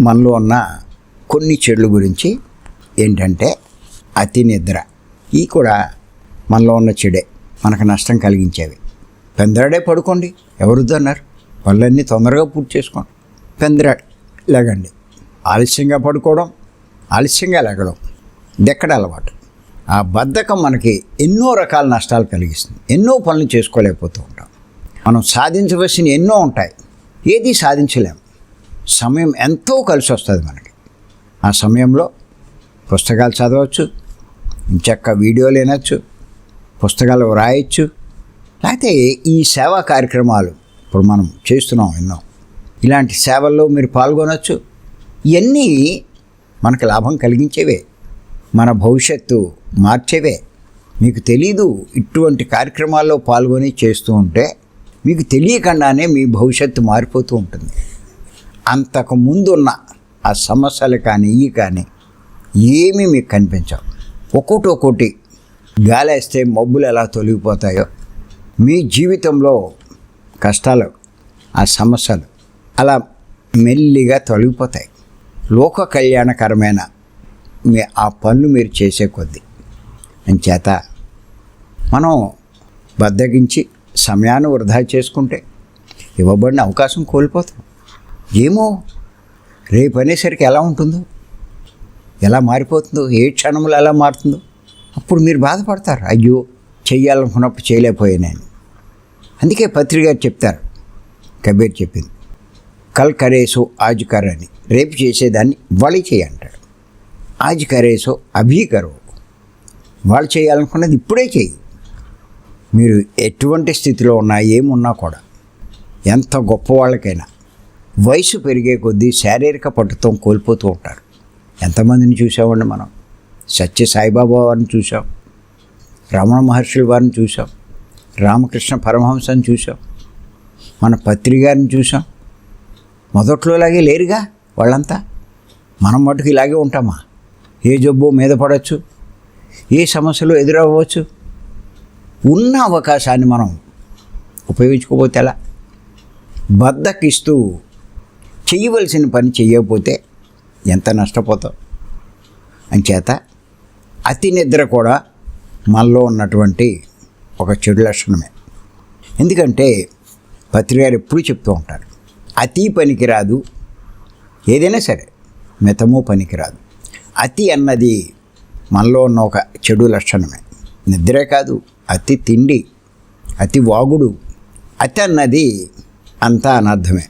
మనలో ఉన్న కొన్ని చెడుల గురించి ఏంటంటే అతి నిద్ర. ఈ కూడా మనలో ఉన్న చెడే. మనకు నష్టం కలిగించేవి. పెందరాడే పడుకోండి. ఎవరుద్దు అన్నారు వాళ్ళన్నీ తొందరగా పూర్తి చేసుకోండి. పెందరాడు. లేగండి. ఆలస్యంగా పడుకోవడం ఆలస్యంగా లేగడం దెక్కడ అలవాటు? ఆ బద్ధకం మనకి ఎన్నో రకాల నష్టాలు కలిగిస్తుంది. ఎన్నో పనులు చేసుకోలేకపోతూ ఉంటాం. మనం సాధించవలసిన ఎన్నో ఉంటాయి. ఏది సాధించలేము సమయం ఎంతో కలిసి వస్తుంది మనకి. ఆ సమయంలో పుస్తకాలు చదవచ్చు చక్క వీడియోలు వినొచ్చు పుస్తకాలు రాయొచ్చు లేకపోతే ఈ సేవా కార్యక్రమాలు ఇప్పుడు మనం చేస్తున్నాం ఎన్నో ఇలాంటి సేవల్లో మీరు పాల్గొనవచ్చు ఇవన్నీ మనకు లాభం కలిగించేవే మన భవిష్యత్తు మార్చేవే. మీకు తెలీదు ఇటువంటి కార్యక్రమాల్లో పాల్గొని చేస్తూ ఉంటే మీకు తెలియకుండానే మీ భవిష్యత్తు మారిపోతూ ఉంటుంది. అంతకు ముందున్న ఆ సమస్యలు కానీ ఇవి కానీ ఏమీ మీకు కనిపించవు. ఒక్కొక్కటి ఒక్కొక్కటి గాలేస్తే మబ్బులు ఎలా తొలగిపోతాయో మీ జీవితంలో కష్టాలు ఆ సమస్యలు అలా మెల్లిగా తొలగిపోతాయి. లోక కళ్యాణకరమైన మీ ఆ పనులు మీరు చేసే కొద్దీ. అంచేత మనం బద్దగించి సమయాన్ని వృధా చేసుకుంటే ఇవ్వబడిన అవకాశం కోల్పోతాం. ఏమో? రేపు అనేసరికి ఎలా ఉంటుందో? ఎలా మారిపోతుందో? ఏ క్షణంలో ఎలా మారుతుందో? అప్పుడు మీరు బాధపడతారు. అయ్యో చెయ్యాలనుకున్నప్పుడు చేయలేకపోయాను అందుకే పత్రిక చెప్తారు. కబీర్ చెప్పింది. కల్ కరేసో ఆజ్ కర్ అని రేపు చేసేదాన్ని వాళ్ళు చేయి అంటాడు. ఆజ్ కరేసో అభీ కరో. వాళ్ళు చేయాలనుకున్నది ఇప్పుడే చేయి. మీరు ఎటువంటి స్థితిలో ఉన్నా ఏమున్నా కూడా ఎంత గొప్ప వాళ్ళకైనా వయసు పెరిగే కొద్దీ శారీరక పట్టుత్వం కోల్పోతూ ఉంటారు. ఎంతమందిని చూసామండి మనం? సత్య సాయిబాబా వారిని చూసాం రమణ మహర్షుల వారిని చూసాం రామకృష్ణ పరమహంసని చూసాం మన పత్రికారిని చూసాం మొదట్లో ఇలాగే లేరుగా వాళ్ళంతా? మనం మటుకు ఇలాగే ఉంటామా? ఏ జబ్బు మీద పడవచ్చు ఏ సమస్యలు ఎదురవ్వచ్చు? ఉన్న అవకాశాన్ని మనం ఉపయోగించుకోకపోతే ఎలా? బద్దకిస్తూ చేయవలసిన పని చేయకపోతే ఎంత నష్టపోతాం అంచేత అతి నిద్ర కూడా మనలో ఉన్నటువంటి ఒక చెడు లక్షణమే. ఎందుకంటే పత్రికారు ఎప్పుడు చెప్తూ ఉంటారు అతి పనికిరాదు ఏదైనా సరే మితము పనికిరాదు. అతి అన్నది మనలో ఉన్న ఒక చెడు లక్షణమే. నిద్రే కాదు అతి తిండి అతి వాగుడు అతి అన్నది అంతా అనర్థమే.